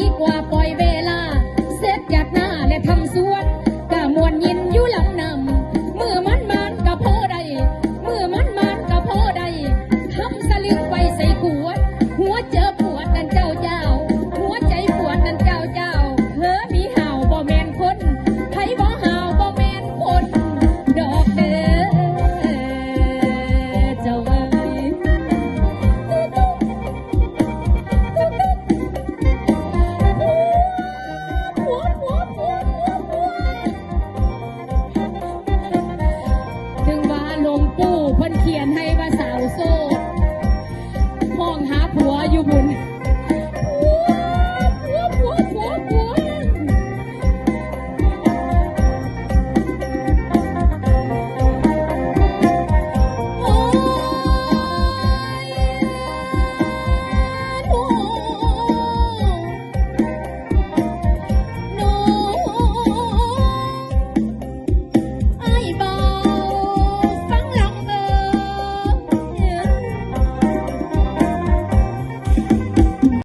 ีกว่าปล่อยเวลา เสร็จากหน้าและทำสวนกะมวนยินอยู่หลังนำมือมันมันกะโพใดมือมันมันกะโพใดทำสลึงไปใส่ขวด หัวเจอ